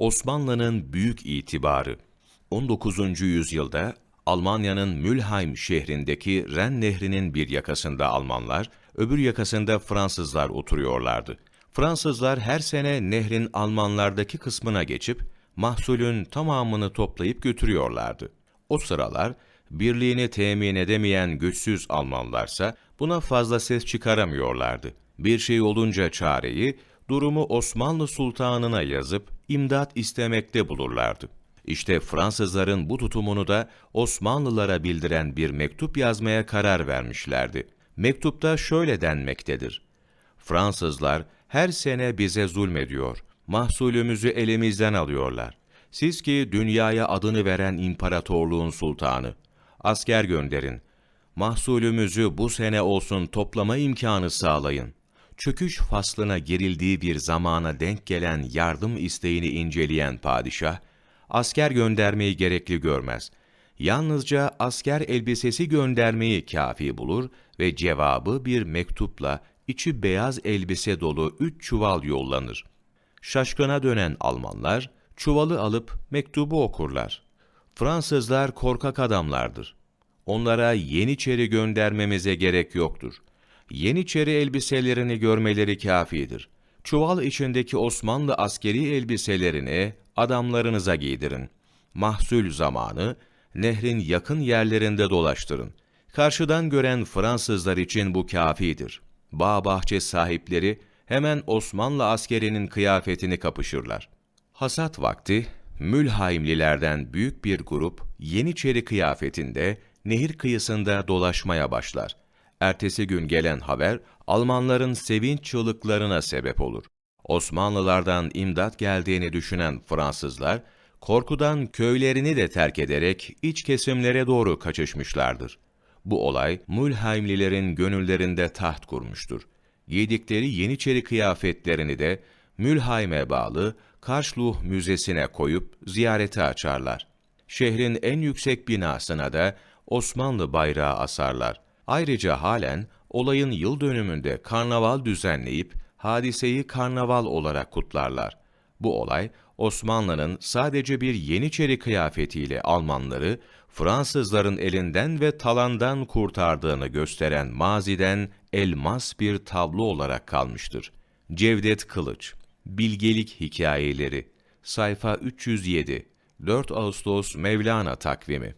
Osmanlı'nın büyük itibarı 19. yüzyılda Almanya'nın Mülheim şehrindeki Ren Nehri'nin bir yakasında Almanlar, öbür yakasında Fransızlar oturuyorlardı. Fransızlar her sene nehrin Almanlardaki kısmına geçip mahsulün tamamını toplayıp götürüyorlardı. O sıralar birliğini temin edemeyen güçsüz Almanlarsa buna fazla ses çıkaramıyorlardı. Bir şey olunca çareyi durumu Osmanlı Sultanına yazıp imdat istemekte bulurlardı. İşte Fransızların bu tutumunu da Osmanlılara bildiren bir mektup yazmaya karar vermişlerdi. Mektupta şöyle denmektedir. Fransızlar her sene bize zulmediyor. Mahsulümüzü elimizden alıyorlar. Siz ki dünyaya adını veren imparatorluğun sultanı. Asker gönderin. Mahsulümüzü bu sene olsun toplama imkanı sağlayın. Çöküş faslına girildiği bir zamana denk gelen yardım isteğini inceleyen padişah, asker göndermeyi gerekli görmez. Yalnızca asker elbisesi göndermeyi kafi bulur ve cevabı bir mektupla içi beyaz elbise dolu üç çuval yollanır. Şaşkına dönen Almanlar, çuvalı alıp mektubu okurlar. Fransızlar korkak adamlardır. Onlara Yeniçeri göndermemize gerek yoktur. Yeniçeri elbiselerini görmeleri kafidir. Çuval içindeki Osmanlı askeri elbiselerini adamlarınıza giydirin. Mahsul zamanı nehrin yakın yerlerinde dolaştırın. Karşıdan gören Fransızlar için bu kafidir. Bağ bahçe sahipleri hemen Osmanlı askerinin kıyafetini kapışırlar. Hasat vakti Mülhaimlilerden büyük bir grup Yeniçeri kıyafetinde nehir kıyısında dolaşmaya başlar. Ertesi gün gelen haber Almanların sevinç çığlıklarına sebep olur. Osmanlılardan imdat geldiğini düşünen Fransızlar korkudan köylerini de terk ederek iç kesimlere doğru kaçışmışlardır. Bu olay Mülheimlilerin gönüllerinde taht kurmuştur. Giydikleri Yeniçeri kıyafetlerini de Mülheim'e bağlı Karşluh Müzesi'ne koyup ziyarete açarlar. Şehrin en yüksek binasına da Osmanlı bayrağı asarlar. Ayrıca halen olayın yıl dönümünde karnaval düzenleyip hadiseyi karnaval olarak kutlarlar. Bu olay Osmanlı'nın sadece bir Yeniçeri kıyafetiyle Almanları Fransızların elinden ve talandan kurtardığını gösteren maziden elmas bir tablo olarak kalmıştır. Cevdet Kılıç Bilgelik Hikayeleri Sayfa 307 4 Ağustos Mevlana Takvimi